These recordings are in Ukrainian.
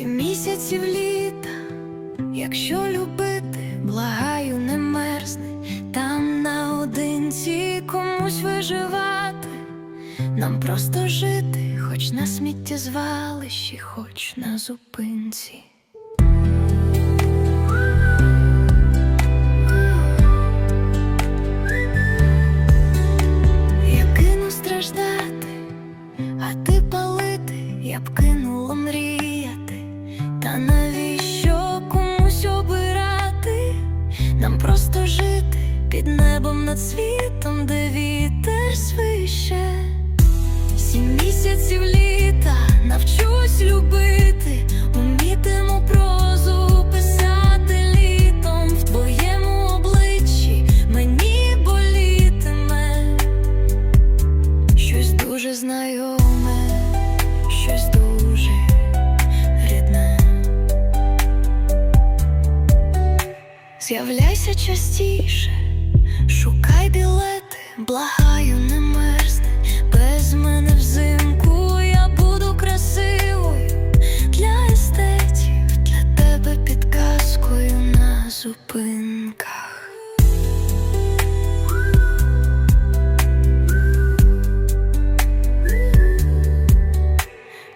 Сім місяців літа, якщо любити, благаю, не мерзни, там наодинці комусь виживати, нам просто жити, хоч на сміттєзвалищі, хоч на зупинці. Я кину страждати, а ти палити, я б кинула мріяти. Та навіщо комусь обирати? Нам просто жити під небом над світом, де вітер свище. Сім місяців літа З'являйся частіше, шукай білети, благаю, не мерзни. Без мене взимку я буду красивою для естетів, для тебе підказкою на зупинках.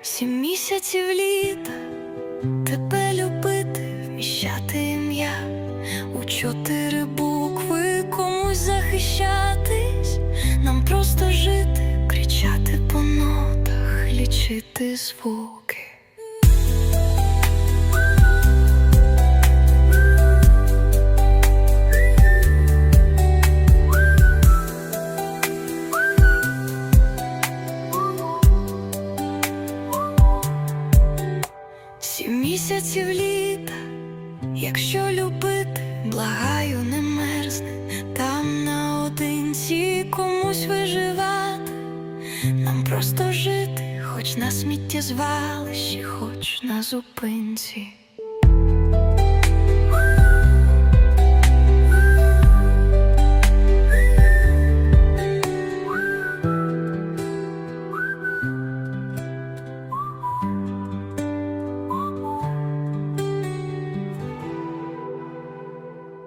Сім місяців літа тебе любити, у чотири букви комусь захищатись, нам просто жити, кричати по нотах, лічити звуки. Сім місяців літа, якщо любити, благаю, не мерзне, там наодинці комусь виживати, нам просто жити, хоч на сміттєзвалищі, хоч на зупинці.